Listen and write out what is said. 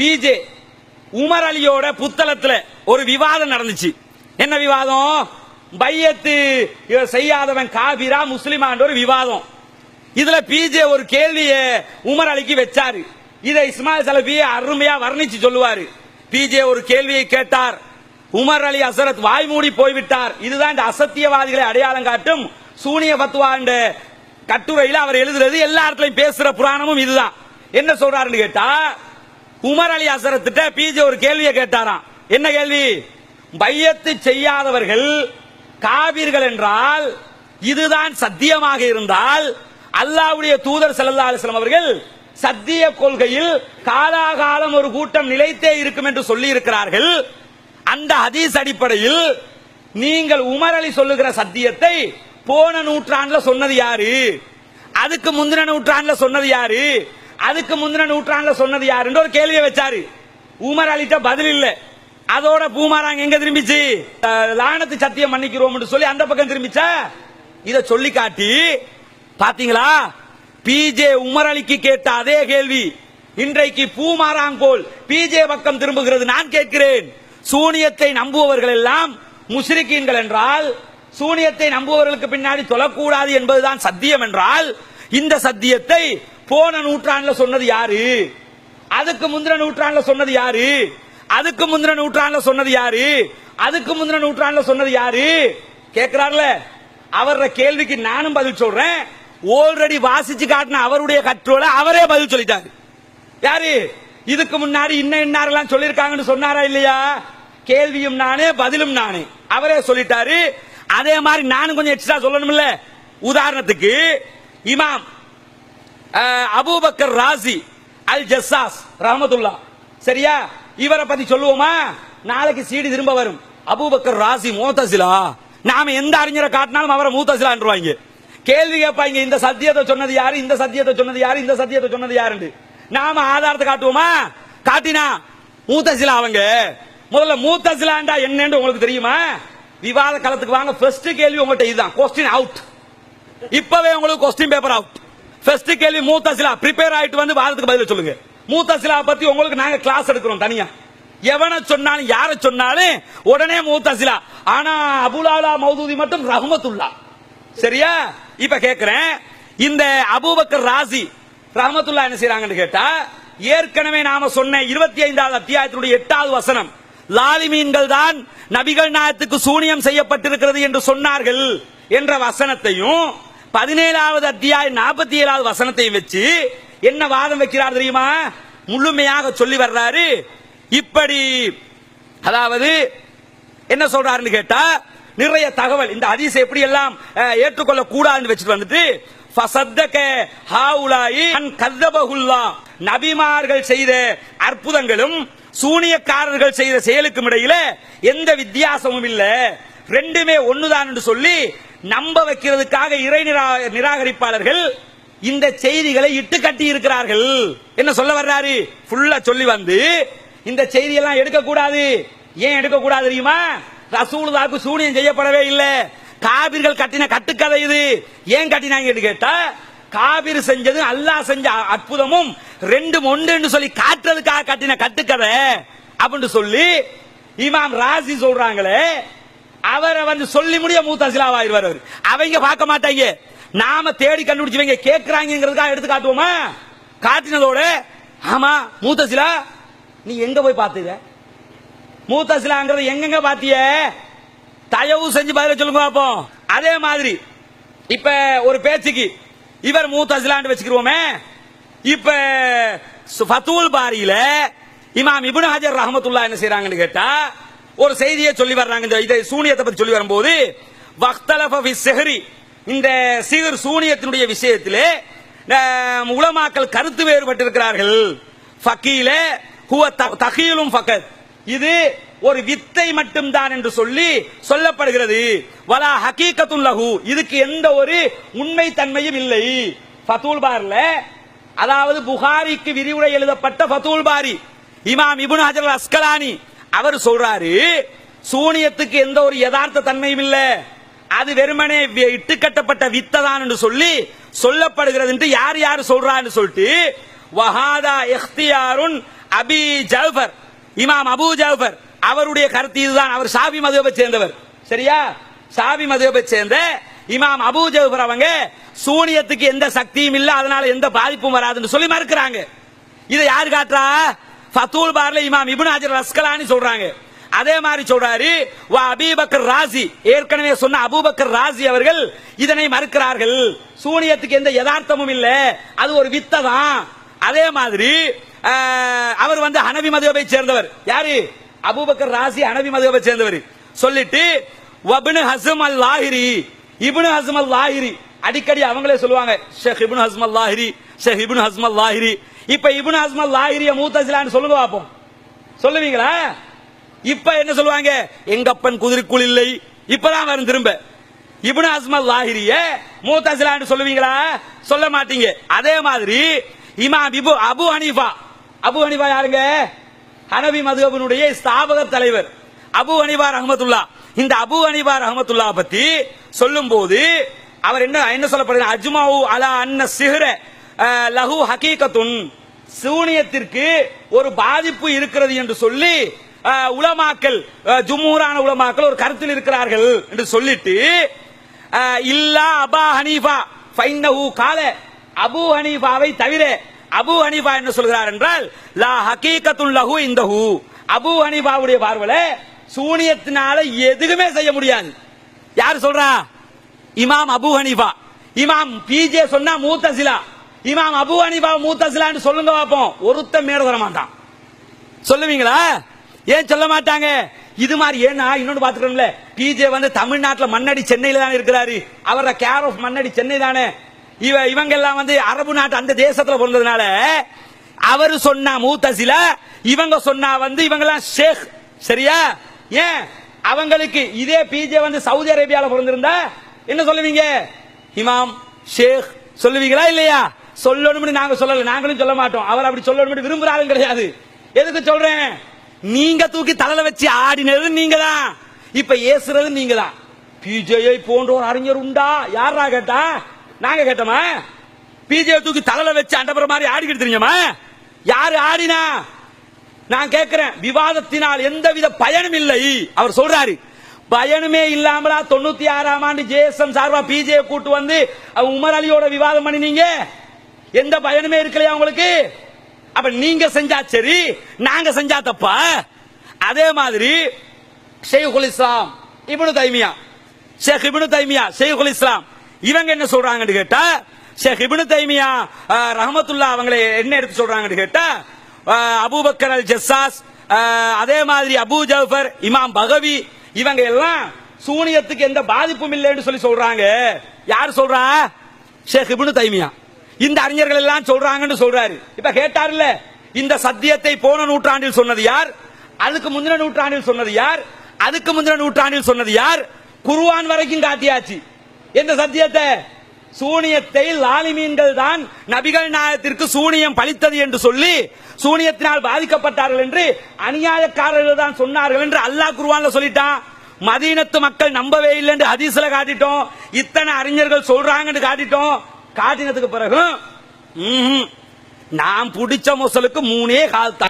PJ Umar அலியோட புத்தளத்துல ஒரு விவாதம் நடந்துச்சு. என்ன விவாதம்? பையத்து செய்யாதவன் காபிரா முஸ்லிமான்ற ஒரு விவாதம். இதுல பிஜே ஒரு கேள்வியை உமர் அலிக்கு வச்சாரு. இதை இஸ்மாயில் சலபி அருமையா வர்ணிச்சு சொல்லுவாரு. பிஜே ஒரு கேள்வியை கேட்டார். உமர் அலி அசரத் வாய் மூடி போய்விட்டார். இதுதான் இந்த அசத்தியவாதிகளை அடையாளம் காட்டும் சூனிய பத்வா என்ற கட்டுரையில் அவர் எழுதுறது. எல்லா இடத்துலயும் பேசுற புராணமும் இதுதான். என்ன சொல்றாருன்னு கேட்டா உமர் அலி அசரத்திட்ட பிஜே ஒரு கேள்வியை கேட்டாராம். என்ன கேள்வி? பையத்து செய்யாதவர்கள் காவிர்கள் என்றால் இதுதான் சத்தியமாக இருந்தால் அல்லாவுடைய தூதர் ஸல்லல்லாஹு அலிஸ்லாம் அவர்கள் சத்திய கொள்கையில் காலாகாலம் ஒரு கூட்டம் நிலைத்தே இருக்கும் என்று சொல்லி இருக்கிறார்கள் அந்த ஹதீஸ் அடிப்படையில் நீங்கள் உமர் அலி சொல்லுகிற சத்தியத்தை போன நூற்றாண்டுல சொன்னது யாரு? அதுக்கு முந்தின நூற்றாண்டுல சொன்னது யாரு? அதுக்கு முந்தின நூற்றாண்டுல சொன்னது யாருன்ற ஒரு கேள்வியை வச்சாரு. உமர் அலிட்ட பதில் இல்ல. அதோட பூமாராங்க எங்க திரும்பிச்சு? லானத்து சத்தியம் மன்னிக்கிறோம் சொல்லி அந்த பக்கம் திரும்பிச்சா? இத சொல்லி காட்டி பாத்தீங்களா பிஜே உமர் அலிக்கு கேட்ட அதே கேள்வி. இன்றைக்கு பூமாராங்கோல் பிஜே பக்கம் திரும்புகிறது நான் கேட்கிறேன். சூனியத்தை நம்புபவர்கள் எல்லாம் முஸ்ரிக்கீன்கள் என்றால் சூனியத்தை நம்புவர்களுக்கு பின்னாடி தொழக்கூடாது என்பதுதான் சத்தியம் என்றால் இந்த சத்தியத்தை போன நூற்றாண்டுல சொன்னது யாரு? அதுக்கு முந்தின நூற்றாண்டுல சொன்னது யாரு? அதுக்கு முந்தின நூற்றாண்டுல சொன்னது யாரு? அதுக்கு முந்தின நூற்றாண்டுல சொன்னது யாரு? கேக்குறாருல? அவர கேள்விக்கு நானும் பதில் சொல்றேன். ஆல்ரெடி வாசிச்சு காட்டின அவருடைய கற்றோல அவரே பதில் சொல்லிட்டாரு. யாரு? இதுக்கு முன்னாடி இன்ன இன்னாரெல்லாம் சொல்லிருக்காங்கன்னு சொன்னாரா இல்லையா? கேள்வியும் நானே பதிலும் நானே. அவரே சொல்லிட்டாரு. அதே மாதிரி நானும் கொஞ்சம் எக்ஸ்ட்ரா சொல்லணும்ல. உதாரணத்துக்கு இமாம் அபூபக்கர் ராசி அல் ஜஸ்ஸாஸ் ரஹமத்துல்லா. சரியா? இவரை பத்தி சொல்லுவோமா? நாளைக்கு சீடி திரும்ப வரும். அபூபக்கர் ராசி மூத்தசிலா. நாம எந்த அறிஞரை காட்டினாலும் அவரை மூத்தசிலான்றுவாங்க கேள்வி கேட்பாங்க இந்த சத்தியத்தை சொன்னது யாரு? இந்த சத்தியத்தை சொன்னது யாரு? இந்த சத்தியத்தை சொன்னது யாருண்டு நாம ஆதாரத்தை காட்டுவோமா? காட்டினா மூத்தசிலா அவங்க. முதல்ல மூத்தசிலாண்டா என்னன்னு உங்களுக்கு தெரியுமா? விவாத களத்துக்கு வாங்க. ஃபர்ஸ்ட் கேள்வி உங்கள்கிட்ட இதுதான். கொஸ்டின் அவுட் இப்பவே உங்களுக்கு கொஸ்டின் பேப்பர் அவுட் ஃபர்ஸ்ட் கேள்வி மூத்தசிலா ப்ரிப்பேர் ஆயிட்டு வந்து வாதத்துக்கு பதில் சொல்லுங்க. மூத்தசிலா பத்தி உங்களுக்கு நாங்க கிளாஸ் எடுக்கிறோம் தனியா. எவனை சொன்னாலும் யாரை சொன்னாலும் உடனே மூத்தசிலா. ஆனா அபுலாலா மௌதூதி மட்டும் ரஹமத்துல்லா. சரியா? இப்ப கேக்குறேன். இந்த அபூபக்கர் ராசி ரஹமத்துல்லா என்ன செய்யறாங்கன்னு கேட்டா ஏற்கனவே நாம சொன்ன இருபத்தி ஐந்தாவது அத்தியாயத்தினுடைய எட்டாவது வசனம் லாலிமீன்கள் தான் நபிகள் நாயத்துக்கு சூனியம் செய்யப்பட்டிருக்கிறது என்று சொன்னார்கள் என்ற வசனத்தையும் பதினேழாவது அத்தியாயம் நாற்பத்தி ஏழாவது வசனத்தையும் வச்சு என்ன வாதம் வைக்கிறார் தெரியுமா? முழுமையாக சொல்லி வர்றாரு. இப்படி அதாவது என்ன சொல்றாருன்னு கேட்டா நிறைய தகவல். இந்த அதிச எப்படி எல்லாம் ஏற்றுக்கொள்ள கூடாதுன்னு வச்சுட்டு வந்துட்டு அன் நபிமார்கள் செய்த அற்புதங்களும் சூனியக்காரர்கள் செய்த செயலுக்கும் இடையில எந்த வித்தியாசமும் இல்ல. ரெண்டுமே ஒண்ணுதான் என்று சொல்லி நம்ப வைக்கிறதுக்காக இறை நிரா- நிராகரிப்பாளர்கள் இந்த செய்திகளை இட்டு கட்டி இருக்கிறார்கள். என்ன சொல்ல வர்றாரு? ஃபுல்லா சொல்லி வந்து இந்த செய்தியெல்லாம் எடுக்க கூடாது ஏன் எடுக்க கூடாது தெரியுமா? ரசூலுதாக்கு சூனியம் செய்யப்படவே இல்லை. காபிர்கள் கட்டின கட்டுக்கதை இது. ஏன் கட்டினாங்கன்னு கேட்டா காபிர் செஞ்சது அல்லாஹ் செஞ்ச அற்புதமும் ரெண்டும் ஒன்று சொல்லி காட்டுறதுக்காக கட்டின கட்டுக்கதை அப்படின்னு சொல்லி இமாம் ராசி சொல்றாங்களே அவரை வந்து சொல்லி முடிய மூத்தசிலாவாயிருவார் அவர். அவங்க பார்க்க மாட்டாங்க. நாம தேடி கண்டுபிடிச்சவங்க கேட்கிறாங்கிறதுக்காக எடுத்து காட்டுவோமா? காட்டினதோட ஆமா மூத்தசிலா நீ எங்க போய் பார்த்தீங்க மூத்தசிலாங்கிறது எங்கெங்க பாத்திய தயவு செஞ்சு பதில சொல்லுங்க பார்ப்போம் அதே மாதிரி இப்ப ஒரு பேச்சுக்கு இவர் மூத்தசிலான்னு வச்சுக்கிருவோமே. இப்ப ஃபத்துல் பாரியில இமாம் இபுன் ஹஜர் ரஹமத்துல்லா என்ன செய்யறாங்கன்னு கேட்டா ஒரு செய்தியை சொல்லி வர்றாங்க. இந்த இதை சூனியத்தை பத்தி சொல்லி வரும்போது வக்தலஃப ஃபி இந்த சிகர் சூனியத்தினுடைய விஷயத்திலே உலமாக்கள் கருத்து வேறுபட்டிருக்கிறார்கள். ஃபக்கீல ஹுவ தகீலும் ஃபக்கத் இது ஒரு வித்தை மட்டும்தான் என்று சொல்லி சொல்லப்படுகிறது. வலா ஹகீகத்துல் லஹு. இதுக்கு எந்த ஒரு உண்மை தன்மையும் இல்லை. ஃபதூல் பார்ல அதாவது புகாரிக்கு விரிவுரை எழுதப்பட்ட ஃபதூல் பாரி. இமாம் இபுன் ஹஜர் அஸ்கலானி அவர் சொல்றாரு சூனியத்துக்கு எந்த ஒரு யதார்த்த தன்மையும் இல்ல. அது வெறுமனே இட்டு இட்டுக்கட்டப்பட்ட வித்ததான் என்று சொல்லி சொல்லப்படுகிறது என்று யார் யார் சொல்றான்னு சொல்லிட்டு வஹாதா எஃப்தியாருன் அபி ஜஃபர் இமாம் அபு ஜஃபர். அவருடைய கருத்து இதுதான். அவர் சாபி மதுவை சேர்ந்தவர். சரியா? சாபி மதுவை சேர்ந்த இமாம் அபு ஜஃபர் அவங்க சூனியத்துக்கு எந்த சக்தியும் இல்ல அதனால எந்த பாதிப்பும் வராதுன்னு சொல்லி மறுக்கிறாங்க. இதை யார் காட்டுறா? ஃபத்தூல் பார்ல இமாம் இப்னு ஹஜர் ரஸ்கலானி சொல்றாங்க. அதே மாதிரி சொல்றாரு வா அபிபக்கர் ராசி. ஏற்கனவே சொன்ன அபூபக்கர் ராசி அவர்கள் இதனை மறுக்கிறார்கள். சூனியத்துக்கு எந்த யதார்த்தமும் இல்ல. அது ஒரு வித்தை தான். அதே மாதிரி அவர் வந்து ஹனவி மதுவை சேர்ந்தவர். யாரு? அபூபக்கர் ராசி ஹனவி மதுவை சேர்ந்தவர். சொல்லிட்டு வபின் Hazm al Zahiri Ibn Hazm al Zahiri அடிக்கடி அவங்களே சொல்லுவாங்க Sheikh Ibn Hazm al al Zahiri Sheikh Ibn Hazm al al Zahiri இப்ப இபுன் ஹஸ்ம் அல் மூத்தசிலான்னு சொல்லுங்க பாப்போம். சொல்லுவீங்களா? இப்ப என்ன சொல்லுவாங்க? எங்கப்பன் குதிரைக்குள் இல்லை. இப்பதான் வரும் திரும்ப. இபுன் அஸ்மல் லாஹிரிய மூத்தசிலான்னு சொல்லுவீங்களா? சொல்ல மாட்டீங்க. அதே மாதிரி இமாம் இபு அபு ஹனீஃபா. அபு ஹனீஃபா யாருங்க? ஹனவி மதுகபனுடைய ஸ்தாபக தலைவர். அபு ஹனீஃபா ரஹமத்துல்லா. இந்த அபு ஹனீஃபா ரஹமத்துல்லா பத்தி சொல்லும்போது அவர் என்ன என்ன சொல்லப்படுது அஜ்மாவு அலா அன்ன சிஹர லஹு ஹகீகத்துன். சூனியத்திற்கு ஒரு பாதிப்பு இருக்கிறது என்று சொல்லி உலமாக்கள் அஹ், உலமாக்கள் ஒரு கருத்தில் இருக்கிறார்கள் என்று சொல்லிட்டு இல்லா அபா ஹனீஃபா ஃபைன்னஹு கால அபு ஹனீஃபாவை தவிர அபு ஹனீஃபா என்ன சொல்கிறார் என்றால் லா ஹகீகத்துல் லஹு இந்தஹு. அபு ஹனீஃபாவுடைய பார்வையில சூனியத்தினால எதுவுமே செய்ய முடியாது. யார் சொல்றா? இமாம் அபு ஹனீஃபா. இமாம் பிஜே சொன்னா மூத்தசிலா. இமாம் அபு அனிபா மூத்தசிலான்னு சொல்லுங்க பார்ப்போம் ஒருத்தன் மேட தர மாட்டான். சொல்லுவீங்களா? ஏன் சொல்ல மாட்டாங்க? இது மாதிரி ஏன்னா இன்னொன்று பார்த்துக்கணும்ல. பிஜே வந்து தமிழ்நாட்டில் மண்ணடி சென்னையில தானே இருக்கிறாரு. அவரோட கேர் ஆஃப் மண்ணடி சென்னை தானே. இவ இவங்க எல்லாம் வந்து அரபு நாட்டு அந்த தேசத்துல பிறந்ததுனால அவரு சொன்னா மூத்தசில இவங்க சொன்னா வந்து இவங்க எல்லாம் ஷேக். சரியா? ஏன்? அவங்களுக்கு இதே பிஜே வந்து சவுதி அரேபியால பிறந்திருந்தா என்ன சொல்லுவீங்க? இமாம் ஷேக். சொல்லுவீங்களா இல்லையா? சொல்லணும்னு நாங்க சொல்லல நாங்களும் சொல்ல மாட்டோம். அவர் அப்படி சொல்லணும்னு விரும்புறாலும் கிடையாது. எதுக்கு சொல்றேன்? நீங்க தூக்கி தலையில வச்சு ஆடினது நீங்க தான் இப்ப ஏசுறது நீங்க தான் பிஜேஐ போன்ற ஒரு அறிஞர் உண்டா? யாரா கேட்டா? நாங்க கேட்டோமா? பிஜே தூக்கி தலையில வச்சு அண்டபுற மாதிரி ஆடிக்கிட்டு தெரியுமா? யாரு ஆடினா? நான் கேட்கிறேன் விவாதத்தினால் எந்தவித பயனும் இல்லை. அவர் சொல்றாரு. பயனுமே இல்லாமலா தொண்ணூத்தி ஆறாம் ஆண்டு ஜேஎஸ்எம் சார்பா பிஜே கூட்டு வந்து உமர் அலியோட விவாதம் பண்ணினீங்க? எந்த பயனுமே இருக்கலையா உங்களுக்கு? அப்ப நீங்க செஞ்சா சரி நாங்க செஞ்சா தப்பா? அதே மாதிரி ஷேகுல் இஸ்லாம் இப்னு தைமியா. ஷேக் இப்னு தைமியா ஷேகுல் இஸ்லாம். இவங்க என்ன சொல்றாங்கன்னு கேட்டா ஷேக் இப்னு தைமியா ரஹமத்துல்லா அவங்களை என்ன எடுத்து சொல்றாங்கன்னு கேட்டா அஹ், அபூபக்கர் அல் ஜஸ்ஸாஸ் அதே மாதிரி அபூ ஜஃபர் இமாம் பகவி இவங்க எல்லாம் சூனியத்துக்கு எந்த பாதிப்பும் இல்லைன்னு சொல்லி சொல்றாங்க. யார் சொல்றா? ஷேக் இப்னு தைமியா. இந்த அறிஞர்கள் எல்லாம் சொல்றாங்கன்னு சொல்றாரு. இப்ப கேட்டார்ல இந்த சத்தியத்தை போன நூற்றாண்டில் சொன்னது யார்? அதுக்கு முந்தின நூற்றாண்டில் சொன்னது யார்? அதுக்கு முந்தின நூற்றாண்டில் சொன்னது யார்? குருவான் வரைக்கும் காட்டியாச்சு. எந்த சத்தியத்தை? சூனியத்தை லாலிமீன்கள் தான் நபிகள் நாயத்திற்கு சூனியம் பழித்தது என்று சொல்லி சூனியத்தினால் பாதிக்கப்பட்டார்கள் என்று அநியாயக்காரர்கள் தான் சொன்னார்கள் என்று அல்லாஹ் குருவான்ல சொல்லிட்டான். மதீனத்து மக்கள் நம்பவே இல்லை என்று ஹதீஸ்ல காட்டிட்டோம். இத்தனை அறிஞர்கள் சொல்றாங்கன்னு காட்டிட்டோம். காட்டினதுக்கு பிறகு நான் பிடிச்ச முசலுக்கு மூணே கால் தான்